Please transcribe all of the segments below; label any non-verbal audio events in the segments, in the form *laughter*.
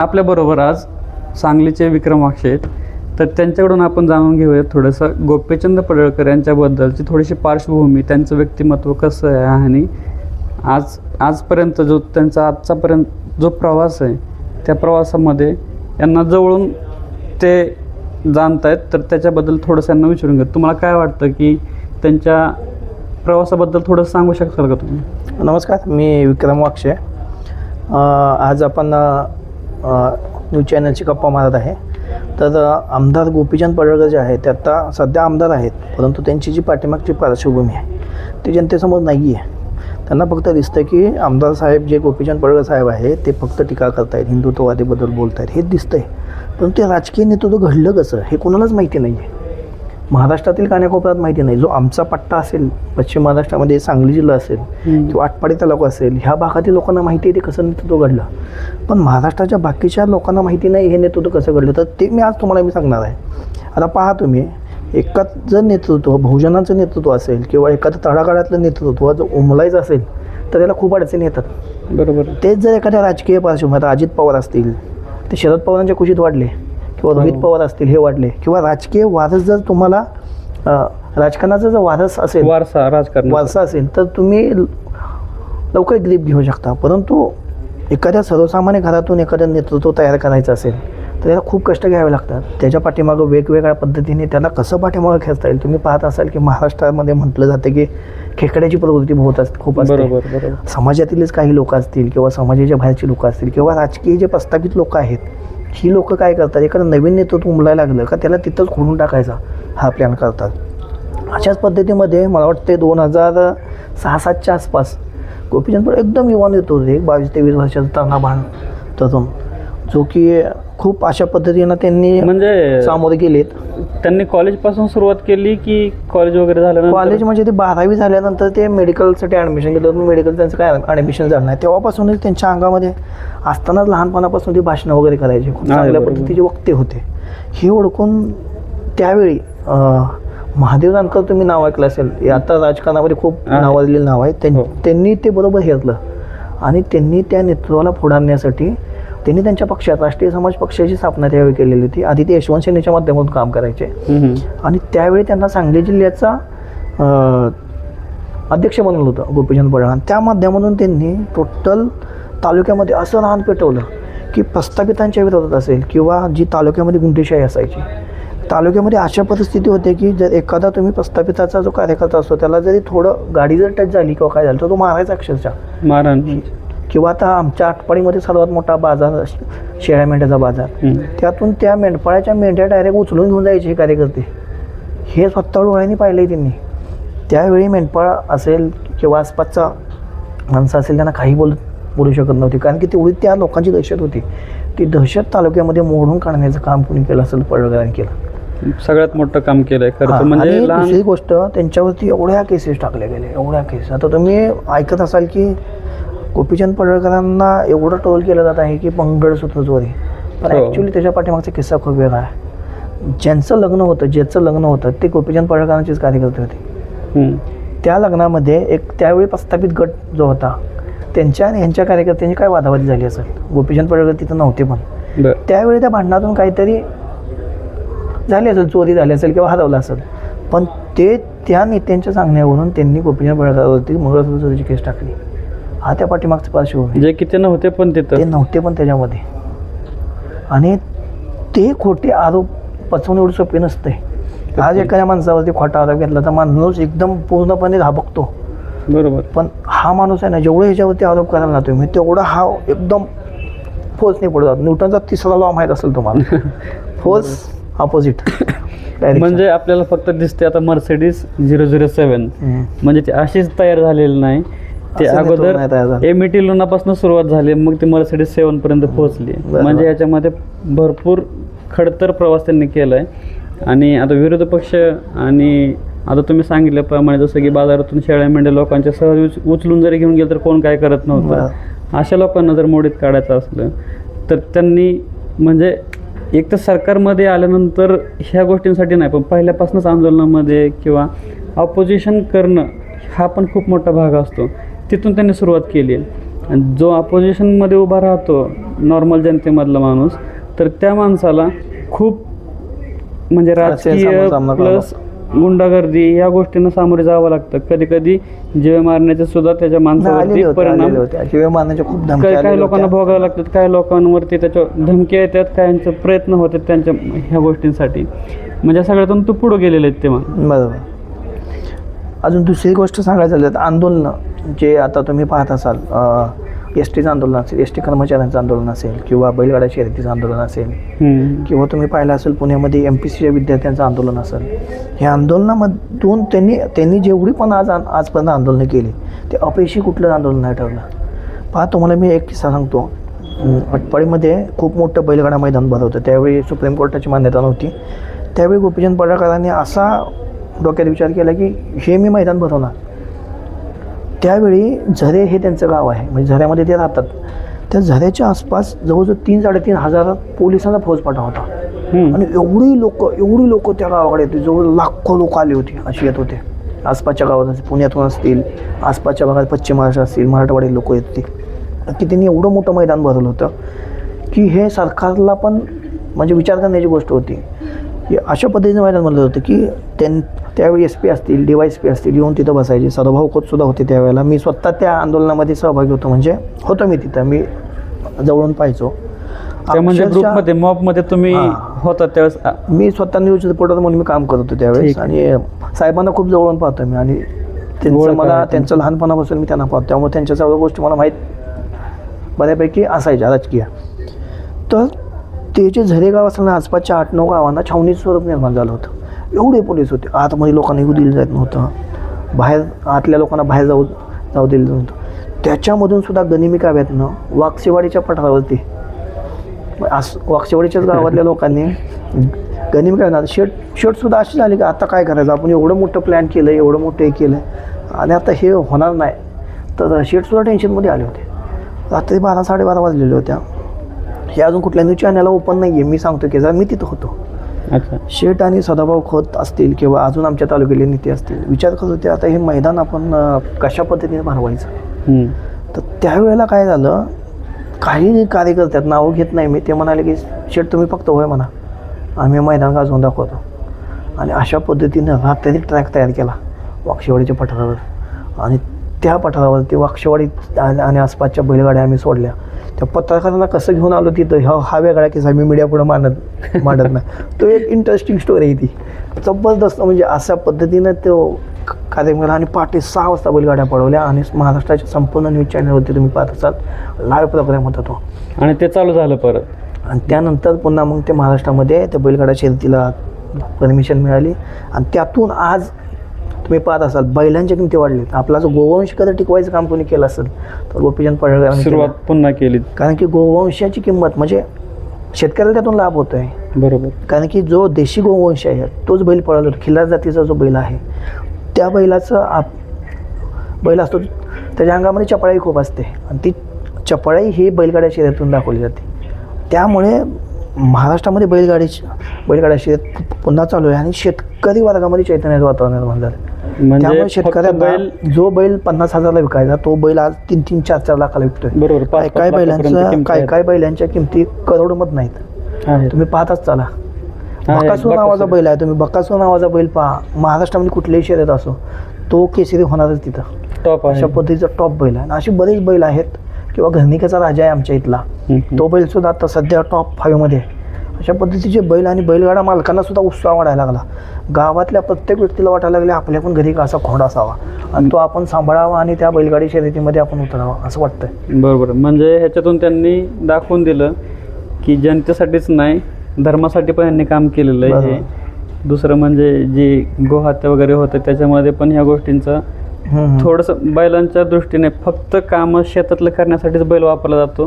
आपल्याबरोबर आज सांगलीचे विक्रम वाक्षे आहेत. तर त्यांच्याकडून आपण जाणून घेऊया थोडंसं. गोपीचंद पडळकर यांच्याबद्दलची थोडीशी पार्श्वभूमी त्यांचं व्यक्तिमत्व कसं आहे आणि आज आजपर्यंत जो त्यांचा आजचापर्यंत जो प्रवास आहे त्या प्रवासामध्ये यांना जवळून ते जाणत आहेत तर त्याच्याबद्दल थोडंसं यांना विचारून घ्या तुम्हाला काय वाटतं की त्यांच्या प्रवासाबद्दल थोडं सांगू शकाल का तुम्ही? नमस्कार मी विक्रम वाक्षे. आज आपण न्यूज चॅनलची गप्पा मारत आहे. तर आमदार गोपीचंद पडळकर जे आहेत ते आत्ता सध्या आमदार आहेत परंतु त्यांची जी पाठीमागची पार्श्वभूमी आहे ती जनतेसमोर नाही आहे त्यांना फक्त दिसतं की आमदार साहेब जे गोपीचंद पडळकर साहेब आहे ते फक्त टीका करतायत हिंदुत्ववादीबद्दल बोलत आहेत हे दिसतंय. परंतु ते राजकीय नेतृत्व घडलं कसं हे कोणालाच माहिती नाही आहे महाराष्ट्रातील कानाकोपऱ्यात माहिती नाही. जो आमचा पट्टा असेल पश्चिम महाराष्ट्रामध्ये सांगली जिल्हा असेल किंवा आटपाडी तालुका असेल ह्या भागातील लोकांना माहिती आहे ते कसं नेतृत्व घडलं. पण महाराष्ट्राच्या बाकीच्या लोकांना माहिती नाही हे नेतृत्व कसं घडलं तर ते मी आज तुम्हाला मी सांगणार आहे. आता पहा तुम्ही एकाच जर नेतृत्व बहुजनाचं नेतृत्व असेल किंवा एखादं तळागाळातलं नेतृत्व जर उमलायचं असेल तर याला खूप अडचणी येतात. बरोबर. तेच जर एखाद्या राजकीय पार्श्वभूमी आता अजित पवार असतील ते शरद पवारांच्या कुशीत वाढले. किंवा रोहित. पवार असतील हे वाढले किंवा राजकीय वारस जर तुम्हाला राजकारणाचा जर वारस असेल वारसा राजकारण. वारसा असेल तर तुम्ही लवकर ग्रीप घेऊ शकता. परंतु एखाद्या सर्वसामान्य घरातून एखादं नेतृत्व तयार करायचं असेल तर त्याला खूप कष्ट घ्यावे लागतात. त्याच्या पाठीमागं वेगवेगळ्या पद्धतीने त्याला कसं पाठीमागं खेचता येईल? तुम्ही पाहत असाल की महाराष्ट्रामध्ये म्हटलं जातं की खेकड्याची प्रवृत्ती बहुत असते खूप असते. समाजातीलच काही लोक असतील किंवा समाजाच्या बाहेरची लोक असतील किंवा राजकीय जे प्रस्थापित लोक आहेत ही लोक काय करतात? एखादं नवीन नेतृत्व उमलायला लागलं का त्याला तिथंच खोडून टाकायचा हा प्लॅन करतात. अशाच पद्धतीमध्ये मला वाटते दोन हजार सहा सातच्या आसपास गोपीचंद एकदम युवा नेतृत्व एक बावीस तेवीस वर्षाचा तरुणाभान तरुण. जो की खूप अशा पद्धतीनं त्यांनी म्हणजे सामोरे गेलेत. त्यांनी कॉलेजपासून सुरुवात केली की कॉलेज वगैरे झाल्यानंतर? कॉलेज म्हणजे ते बारावी झाल्यानंतर ते मेडिकलसाठी ॲडमिशन घेतलं मेडिकल त्यांचं काय ॲडमिशन झालं नाही. तेव्हापासूनच त्यांच्या अंगामध्ये असतानाच लहानपणापासून ते भाषणं वगैरे करायचे. खूप चांगल्या. पद्धतीचे वक्ते होते. हे ओळखून त्यावेळी महादेव जानकर तुम्ही नाव ऐकलं असेल. आता राजकारणामध्ये खूप. नावाजलेलं नाव आहे. हो. त्यांनी ते बरोबर घेतलं आणि त्यांनी त्या नेतृत्वाला पुढे आणण्यासाठी त्यांनी त्यांच्या पक्षात राष्ट्रीय समाज पक्षाची स्थापना त्यावेळी केलेली होती. आधी ते यशवंत सेनेच्या माध्यमातून काम करायचे. आणि त्यावेळी त्यांना सांगली जिल्ह्याचा अध्यक्ष बनवलं होतं गोपीचंद पडळकर त्या माध्यमातून त्यांनी टोटल तालुक्यामध्ये असं रान पेटवलं की प्रस्थापितांच्या विरोधात असेल किंवा जी तालुक्यामध्ये गुंठेशाही असायची. तालुक्यामध्ये अशा परिस्थिती होते की जर एखादा तुम्ही प्रस्थापिताचा जो कार्यकर्ता असतो त्याला जरी थोडं गाडी जर टच झाली किंवा काय झालं तर तो मारायचा अक्षरशः. मारण किंवा आता आमच्या आटपाडीमध्ये सर्वात मोठा बाजार शेळ्या मेंढ्याचा बाजार. त्यातून त्या मेंढपाळ्याच्या मेंढ्या डायरेक्ट उचलून घेऊन जायचे हे कार्यकर्ते. हे स्वतः डोळ्यांनी पाहिलं त्यांनी. त्यावेळी मेंढपाळ असेल किंवा आसपासचा माणसं असेल त्यांना काही बोल बोलू शकत नव्हती. कारण की तेवढी त्या लोकांची दहशत होती. ती दहशत तालुक्यामध्ये मोडून काढण्याचं काम कुणी केलं असेल पडळकरांनी केलं. सगळ्यात मोठं काम खरं हा, म्हणजे दुसरी गोष्ट त्यांच्यावरती एवढ्या केसेस टाकल्या गेल्या एवढ्या केसेस आता तुम्ही ऐकत असाल की गोपीचंद पडळकरांना एवढं टोल केलं जात आहे की मंगळसूत्र चोरी पण हो. ॲक्च्युली त्याच्या पाठीमागचा किस्सा खूप वेगळा आहे. ज्यांचं लग्न होतं ज्याचं लग्न होतं ते गोपीचंद पडळकरांचेच कार्यकर्ते होते. त्या लग्नामध्ये एक त्यावेळी प्रस्थापित गट जो होता त्यांच्या आणि ह्यांच्या कार्यकर्त्यांची काय वादावादी झाली असेल? गोपीचंद पडळकर तिथं नव्हते पण. त्यावेळी त्या भांडणातून काहीतरी झाली असेल चोरी झाली असेल किंवा हरवलं असेल. पण ते त्या नेत्यांच्या सांगण्यावरून त्यांनी गोपीचंद पडळकरवरती मंगळसूत्र चोरीची केस टाकली. हा त्या पाठीमागचा पार्श्वभूमी जे किती नव्हते पण ते तिथं नव्हते पण त्याच्यामध्ये. आणि ते खोटे आरोप पचवणं एवढं सोपे नसते. आज एखाद्या माणसावरती खोटा आरोप घेतला तर माणूस एकदम पूर्णपणे धाबकतो. बरोबर. पण हा माणूस आहे ना जेवढं ह्याच्यावरती आरोप करायला ना तुम्ही तेवढा हा एकदम फोर्स नाही पडत. न्यूटनचा तिसरा लॉ माहीत असेल तुम्हाला. *laughs* फोर्स ऑपोजिट म्हणजे आपल्याला फक्त दिसते आता मर्सिडीज झिरो झिरो सेवन म्हणजे ती अशीच तयार झालेली नाही. ते अगोदर नाही तयार झालं. एम टी लोनापासून सुरुवात झाली मग ती मर्सिडीज सेवन पर्यंत पोहोचली. म्हणजे याच्यामध्ये भरपूर खडतर प्रवास त्यांनी केलाय. आणि आता विरोधी पक्ष आणि आता तुम्ही सांगितल्याप्रमाणे जसं की बाजारातून शेळ्या मेंढ्या लोकांच्या सहज उच- उचलून जरी घेऊन गेलं तर कोण काय करत नव्हतं. अशा लोकांना जर मोडीत काढायचं असलं तर त्यांनी म्हणजे एक तर सरकारमध्ये आल्यानंतर ह्या गोष्टींसाठी नाही पण पहिल्यापासूनच आंदोलनामध्ये किंवा ऑपोजिशन करणं हा पण खूप मोठा भाग असतो. तिथून त्यांनी सुरुवात केली. आहे आणि जो अपोजिशनमध्ये उभा राहतो नॉर्मल जनतेमधला माणूस तर त्या माणसाला खूप म्हणजे राजकीय प्लस गुंडागर्दी या गोष्टींना सामोरे जावं लागतं. कधी कधी जीव मारण्याचे सुद्धा त्याच्या माणसावरती परिणाम खूप काही लोकांना. भोगावं लागतात काही लोकांवरती त्याच्या धमक्या येतात काहींचे प्रयत्न होतात त्यांच्या ह्या गोष्टींसाठी. म्हणजे सगळ्यातून तू पुढे गेलेले आहेत तेव्हा. बरोबर. अजून दुसरी गोष्ट सांगायचं झालं तर आंदोलनं जे आता तुम्ही पाहत असाल एस टीचं आंदोलन असेल एस टी कर्मचाऱ्यांचं आंदोलन असेल किंवा बैलगाडा शर्यतीचं आंदोलन असेल. किंवा तुम्ही पाहिलं असेल पुण्यामध्ये एम पी सीच्या विद्यार्थ्यांचं आंदोलन असेल ह्या आंदोलनामधून त्यांनी त्यांनी जेवढी पण आज आजपर्यंत आंदोलनं केली ते अपयशी कुठलं आंदोलन नाही ठरलं. पहा तुम्हाला मी एक किस्सा सांगतो. अं, आटपाडीमध्ये खूप मोठं बैलगाडा मैदान भरवतं त्यावेळी सुप्रीम कोर्टाची मान्यता नव्हती. त्यावेळी गोपीचंद पडळकरांनी असा डोक्यात विचार केला की हे मी मैदान भरवणार. त्यावेळी झरे हे त्यांचं गाव आहे. म्हणजे झऱ्यामध्ये ते राहतात. त्या झऱ्याच्या आसपास जवळजवळ तीन साडेतीन हजार पोलिसांचा फौजपाठा होता. हम्म. आणि एवढी लोक एवढी लोक त्या गावाकडे येते जवळ लाखो लोक आले होते. अशी येत होते. आसपासच्या गावात असतील पुण्यातून असतील आसपासच्या भागात पश्चिम महाराष्ट्र असतील मराठवाडी लोक येत होते. की त्यांनी एवढं मोठं मैदान भरवलं होतं की हे सरकारला पण म्हणजे विचार करण्याची गोष्ट होती. की अशा पद्धतीचं मैदान बनलं होतं की त्यां त्यावेळी एस पी असतील डी वाय एस पी असतील येऊन तिथं बसायचे. सदाभाऊ खोतसुद्धा होते त्यावेळेला. मी स्वतः त्या आंदोलनामध्ये सहभागी होतो. म्हणजे होतो मी तिथं. मी जवळून पाहायचो. म्हणजे ग्रुपमध्ये मॉबमध्ये तुम्ही. होता त्यावेळेस? मी स्वतः न्यूज रिपोर्टर म्हणून मी काम करत होतो त्यावेळेस. आणि साहेबांना खूप जवळून पाहतो मी. आणि त्यांचं मला त्यांचं लहानपणापासून मी त्यांना पाहतो. त्यामुळे त्यांच्या सगळ्या गोष्टी मला माहीत बऱ्यापैकी असायच्या राजकीय. तर ते जे झरे गाव असताना आसपासच्या आठ नऊ गावांना छावणी स्वरूप निर्माण झालं होतं. एवढे पोलीस होते. आतमध्ये लोकांना येऊ दिलं जात नव्हतं. बाहेर आतल्या लोकांना बाहेर जाऊ जाऊ दिलं नव्हतं. त्याच्यामधून सुद्धा गनिमी काव्यातनं वाकसेवाडीच्या पठारावरती आस वाकशेवाडीच्याच गावातल्या लोकांनी गनिमी काय शेट शेटसुद्धा अशी झाली की आता काय करायचं? आपण एवढं मोठं प्लॅन केलं एवढं मोठं हे केलं आणि आता हे होणार नाही. तर शेटसुद्धा टेन्शनमध्ये आले होते. रात्री बारा साडेबारा वाजलेले होत्या. हे अजून कुठल्या न्यूज चॅनलला ओपन नाही आहे मी सांगतो की जर मी तिथं होतो. अच्छा. शेट आणि सदाभाऊ खोत असतील किंवा अजून आमच्या तालुक्यातले नेते असतील विचार करत होते आता हे मैदान आपण अं, कशा पद्धतीने भरवायचं? हम्म. तर त्यावेळेला काय झालं काही कार्यकर्त्यात नावं घेत नाही मी. ते म्हणाले की शेट तुम्ही फक्त होय म्हणा. आम्ही मैदान गाजवून दाखवतो. आणि अशा पद्धतीनं रात्री ट्रॅक तयार केला वाक्षेवाडीच्या पठारावर. आणि त्या पठारावरती वाक्षेवाडी आणि आसपासच्या बैलगाड्या आम्ही सोडल्या. त्या पत्रकारांना कसं घेऊन आलो तिथं? हा हा वेगळा किस्सा मी मीडिया पुढं मानत मांडत नाही. तो एक इंटरेस्टिंग स्टोरी आहे ती. जबरदस्त म्हणजे अशा पद्धतीनं तो क- कार्यक्रम केला आणि पहाटे सहा वाजता बैलगाड्या पळवल्या आणि महाराष्ट्राच्या संपूर्ण न्यूज चॅनलवरती तुम्ही पाहत असाल लाईव्ह प्रोग्राम होता तो. आणि ते चालू झालं परत. आणि त्यानंतर पुन्हा मग ते महाराष्ट्रामध्ये त्या बैलगाडा शर्यतीला परमिशन मिळाली. आणि त्यातून आज तुम्ही पाहत असाल बैलांच्या किमती वाढलीत आपला जो गोवंश कधी टिकवायचं काम कोणी केलं असेल तर गोपीचंद पडळकरांनी सुरुवात केलं. पुन्हा केली. कारण की गोवंशाची किंमत म्हणजे शेतकऱ्याला त्यातून लाभ होतो आहे बरोबर. कारण की जो देशी गोवंश आहे तोच बैल पळाला जातो. खिल्लार जातीचा जो बैल आहे त्या बैलाचं आप बैल असतो त्याच्या अंगामध्ये चपळाई खूप असते. आणि ती चपळाई ही बैलगाड्या शर्यतीतून दाखवली जाते. त्यामुळे महाराष्ट्रामध्ये बैलगाडी बैलगाड्या शर्यत पु- पुन्हा चालू आहे. आणि शेतकरी वर्गामध्ये चैतन्याचं वातावरण निर्माण झालं म्हणजे त्यामुळे फक्त शेतकऱ्यांना बैल जो बैल पन्नास हजारला विकायचा तो बैल आज तीन तीन चार चार लाखाला विकतोय बरोबर काय पाच काय लाखापर्यंत बैलांचं किमती काय आहेत. काय बैलांच्या किमती करोडमत नाहीत. तुम्ही पाहताच चला बकासूर नावाचा. बैल आहे तुम्ही बकासूर नावाचा बैल पहा महाराष्ट्रामध्ये कुठलेही शर्यत असो तो केसरी होणारच तिथं टॉप आहे अशा पद्धतीचा टॉप बैल आहे आणि असे बरेच बैल आहेत किंवा घरनिकाचा राजा आहे आमच्या इथला हम्म. तो बैल सुद्धा आता सध्या टॉप फाईव्हमध्ये आहे. अशा पद्धतीचे बैल आणि बैलगाडा मालकांना सुद्धा उत्साह वाढायला लागला. गावातल्या प्रत्येक व्यक्तीला वाटायला लागले आपल्या पण घरी असा खोंड असावा. आणि तो आपण सांभाळावा आणि त्या बैलगाडी शर्यतीमध्ये आपण उतरावा असं वाटतंय. बरोबर. म्हणजे ह्याच्यातून त्यांनी दाखवून दिलं की जनतेसाठीच नाही धर्मासाठी पण यांनी काम केलेलं आहे. हे दुसरं म्हणजे जी गोहत्या वगैरे होतं त्याच्यामध्ये पण ह्या गोष्टींचं. थोडंसं बैलांच्या दृष्टीने फक्त कामं शेतातलं करण्यासाठीच बैल वापरला जातो.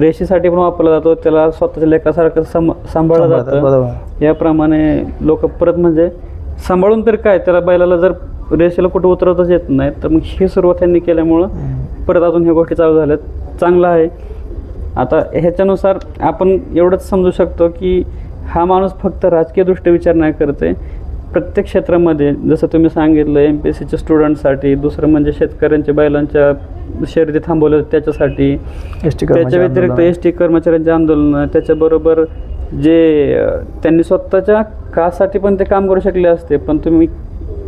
रेषेसाठी पण वापरला जातो. त्याला स्वतःच्या लेखासारखं सांभाळलं जातं. याप्रमाणे लोक परत म्हणजे सांभाळून तर काय त्याला बैलाला जर रेषेला कुठं उतरवताच येत नाही तर मग ही सुरुवात त्यांनी केल्यामुळं. परत अजून ह्या गोष्टी चालू झाल्यात. चांगलं आहे. आता ह्याच्यानुसार आपण एवढंच समजू शकतो की हा माणूस फक्त राजकीय दृष्ट्या विचार नाही करत प्रत्येक क्षेत्रामध्ये जसं तुम्ही सांगितलं एम पी एस सीच्या स्टुडंटसाठी दुसरं म्हणजे शेतकऱ्यांच्या बैलांच्या शर्यती थांबवल्या त्याच्यासाठी. एस टी त्याच्या व्यतिरिक्त एस टी कर्मचाऱ्यांचे आंदोलन त्याच्याबरोबर जे त्यांनी स्वतःच्या कासाठी पण ते काम करू शकले असते. पण तुम्ही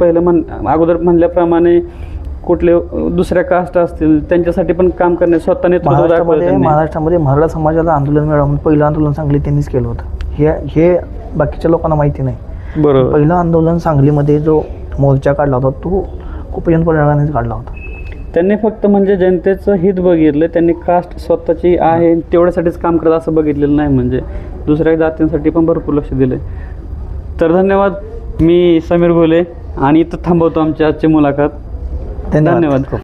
पहिलं म्हण अगोदर म्हणल्याप्रमाणे कुठले दुसऱ्या कास्ट असतील त्यांच्यासाठी पण काम करणे स्वतः नेतृत्व दाखवलं महाराष्ट्रामध्ये मराठा समाजाला आंदोलन मिळावं पहिलं आंदोलन सांगली त्यांनीच केलं होतं. हे हे बाकीच्या लोकांना माहिती नाही. बरोबर. पहिलं आंदोलन सांगलीमध्ये जो मोर्चा काढला होता तो कुपजन पडळकरांनीच काढला होता. त्यांनी फक्त म्हणजे जनतेचं हित बघितलं त्यांनी कास्ट स्वतःची आहे तेवढ्यासाठीच काम करत असं बघितलेलं नाही म्हणजे. दुसऱ्या जातींसाठी पण भरपूर लक्ष दिले तर धन्यवाद मी समीर घोले आणि इथं थांबवतो आमची आजची मुलाखत. धन्यवाद.